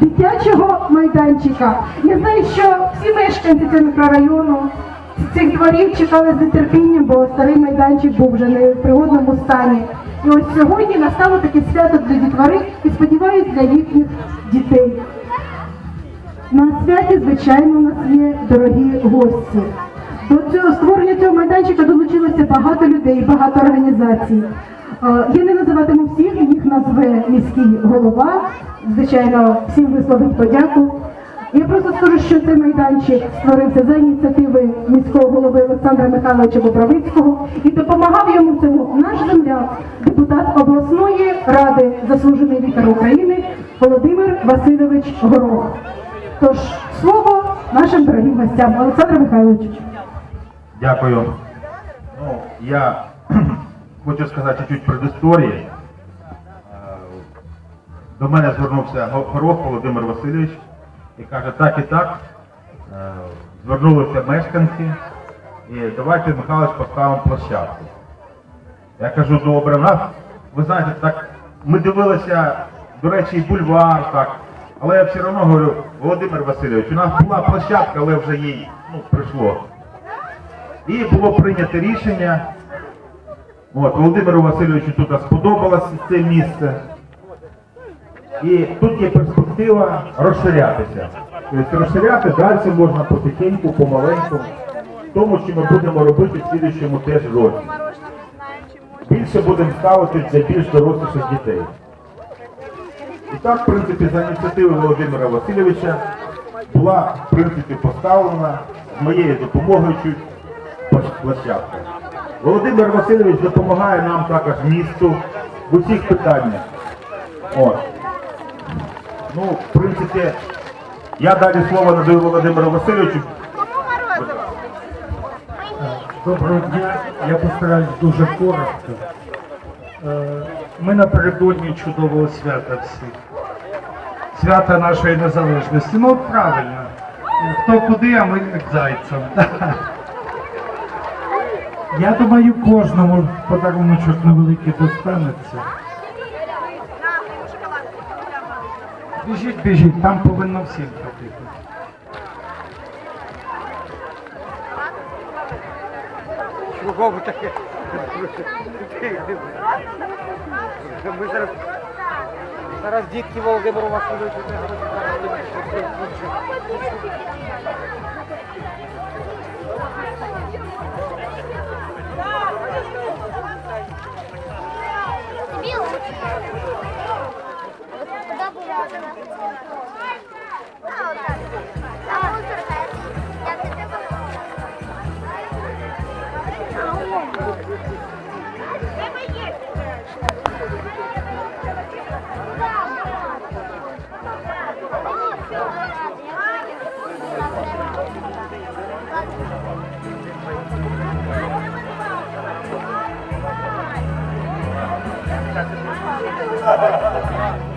дитячого майданчика. Я знаю, що всі мешканці цього мікрорайону з цих дворів чекали з нетерпінням, бо старий майданчик був вже не в пригодному стані. І ось сьогодні настало таке свято для дітвори і сподіваюся для їхніх дітей. На святі, звичайно, у нас є дорогі гості. До цього створення цього майданчика долучилося багато людей, багато організацій. Е, Я не називатиму всіх, їх назве міський голова. Звичайно, всім висловить подяку. Я просто скажу, що цей майданчик створився за ініціативи міського голови Олександра Михайловича Бобровицького і допомагав йому цьому наш земляк, депутат обласної ради, заслужений лікар України Володимир Васильович Горох. Тож слово нашим дорогим гостям Олександр Михайлович. Дякую. Ну, я хочу сказати чуть предісторії. До мене звернувся Горох Володимир Васильович і каже, так і так. Е, Звернулися мешканці і давайте Михайлович поставимо площадку. Я кажу, добре, нас, ви знаєте, так, ми дивилися, до речі, і бульвар, так. Але я все одно говорю, Володимир Васильович, у нас була площадка, але вже їй ну, прийшло. І було прийнято рішення. От, Володимиру Васильовичу тут сподобалося це місце. І тут є перспектива розширятися. Тобто розширяти далі можна потихеньку, помаленьку, тому, що ми будемо робити в слідчому теж році. Більше будемо ставити для більш доросліших дітей. І так, в принципі, за ініціативи Володимира Васильовича була, в принципі, поставлена з моєю допомогою площадка. Володимир Васильович допомагає нам також місту в усіх питаннях. От. Ну, в принципі, я далі слово надаю Володимиру Васильовичу. Доброго дня, я постараюсь дуже коротко. Е, Ми напередодні чудового свята всі. Свята нашої незалежності. Ну правильно. Хто куди, а ми як зайцем. Я думаю, кожному подаруночок невеликий достанеться. Біжіть, біжіть, там повинно всім хватити. Чого ви таке? Ми зараз, зараз дітки Володимиру Васильовичу не Куда Могу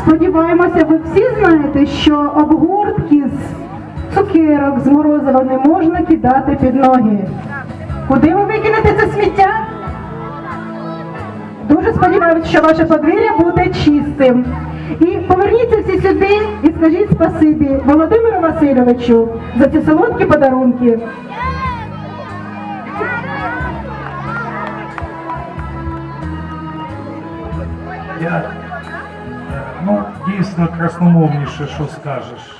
Сподіваємося, ви всі знаєте, що обгортки з цукерок з морозива не можна кидати під ноги. Куди ви викинете це сміття? Дуже сподіваюся, що ваше подвір'я буде чистим. І поверніться всі сюди і скажіть спасибі Володимиру Васильовичу за ці солодкі подарунки. Yeah дійсно красномовніше, що скажеш.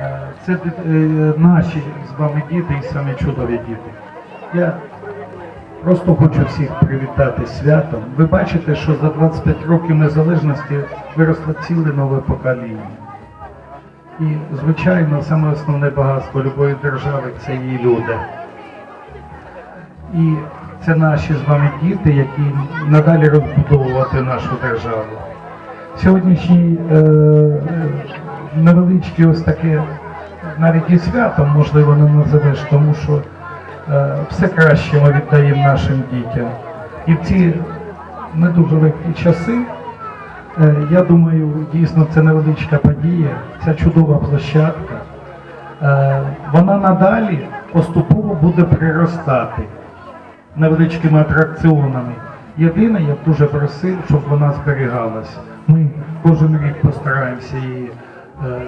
Е, Це е, наші з вами діти і самі чудові діти. Я просто хочу всіх привітати святом. Ви бачите, що за 25 років незалежності виросло ціле нове покоління. І, звичайно, саме основне багатство любої держави це її люди. І це наші з вами діти, які надалі розбудовувати нашу державу. Сьогоднішній е, е, ось таке навіть і святом, можливо, не називеш, тому що е, все краще ми віддаємо нашим дітям. І в ці не дуже легкі часи, е, я думаю, дійсно це невеличка подія, ця чудова площадка. Е, вона надалі поступово буде приростати невеличкими атракціонами. Єдине, я б дуже просив, щоб вона зберігалась. Ми кожен рік постараємося її е,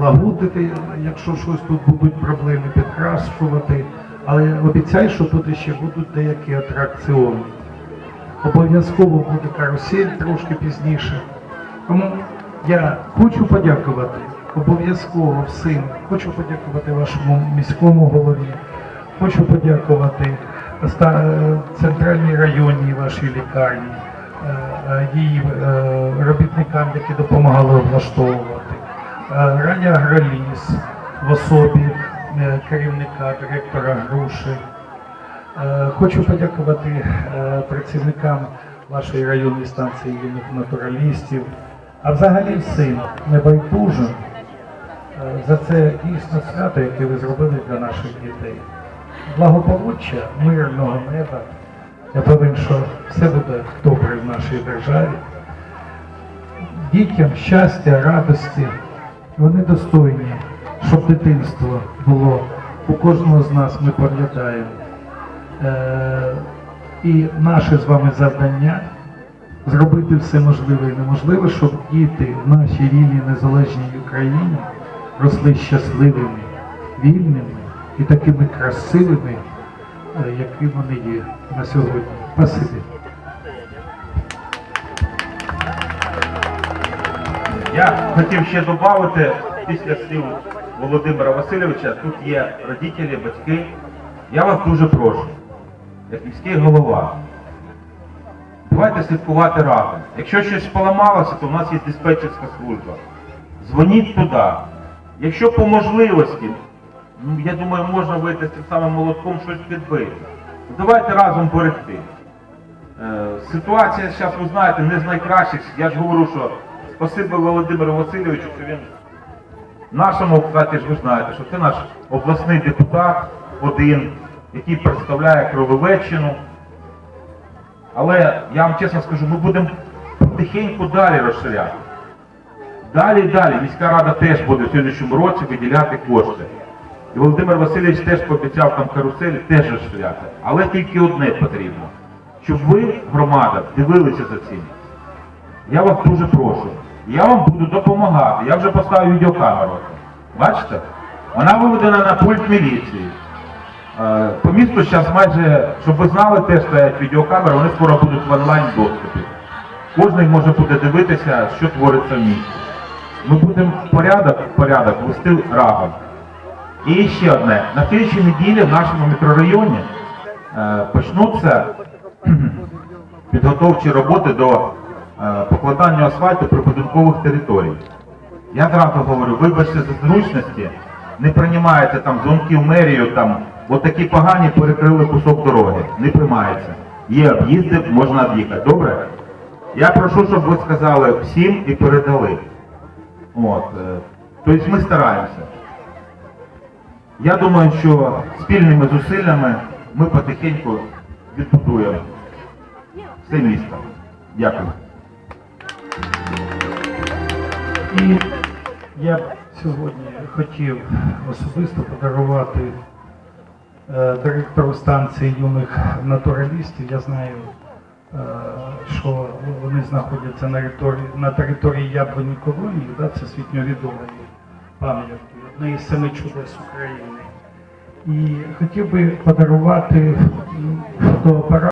лагодити, якщо щось тут будуть проблеми, підкрашувати. Але обіцяю, що тут ще будуть деякі атракціони. Обов'язково буде карусель трошки пізніше. Тому я хочу подякувати обов'язково всім. Хочу подякувати вашому міському голові. Хочу подякувати центральній районній вашій лікарні, її е, робітникам, які допомагали облаштовувати. Е, Раді в особі е, керівника директора Груші. Е, Хочу подякувати е, працівникам вашої районної станції юних натуралістів, а взагалі всім небайдужим е, за це дійсно свято, яке ви зробили для наших дітей. Благополуччя, мирного неба. Я певен, що все буде добре в нашій державі. Дітям щастя, радості, вони достойні, щоб дитинство було у кожного з нас, ми пам'ятаємо. Е, і наше з вами завдання зробити все можливе і неможливе, щоб діти в нашій вільній незалежній Україні росли щасливими, вільними і такими красивими, які вони є на сьогодні. Спасибі. Я хотів ще додати, після слів Володимира Васильовича, тут є родителі, батьки. Я вас дуже прошу, як міський голова, давайте слідкувати разом. Якщо щось поламалося, то в нас є диспетчерська служба. Дзвоніть туди. Якщо по можливості, я думаю, можна вийти з цим самим молотком щось підбити. Давайте разом боротьби. Е, Ситуація зараз, ви знаєте, не з найкращих. Я ж говорю, що спасибо Володимиру Васильовичу, що він нашому, кстати, ж ви знаєте, що це наш обласний депутат один, який представляє Крововеччину. Але я вам чесно скажу, ми будемо потихеньку далі розширяти. Далі і далі. Міська рада теж буде в сьогоднішньому році виділяти кошти. І Володимир Васильович теж пообіцяв там каруселі теж розширяти. Але тільки одне потрібно, щоб ви, громада, дивилися за цим. Я вас дуже прошу. Я вам буду допомагати. Я вже поставив відеокамеру. Бачите? Вона виведена на пульт міліції. Е, По місту зараз майже, щоб ви знали, теж стоять відеокамери, вони скоро будуть в онлайн доступі. Кожен може буде дивитися, що твориться в місті. Ми будемо порядок, порядок вести разом. І ще одне. На слідчій неділі в нашому мікрорайоні е, почнуться підготовчі роботи до е, покладання асфальту прибудинкових територій. Я зразу говорю, вибачте за зручності, не приймаєте там дзвонки в мерію, там от такі погані перекрили кусок дороги. Не приймається. Є об'їзди, можна об'їхати. Добре? Я прошу, щоб ви сказали всім і передали. От. е, Тобто ми стараємося. Я думаю, що спільними зусиллями ми потихеньку відбудуємо все місто. Дякую. І я б сьогодні хотів особисто подарувати е, директору станції юних натуралістів. Я знаю, е, що вони знаходяться на території, на території Яблоні колонії, да, це світньовідомої пам'ятки, одне із семи чудес України. І хотів би подарувати фотоапарат.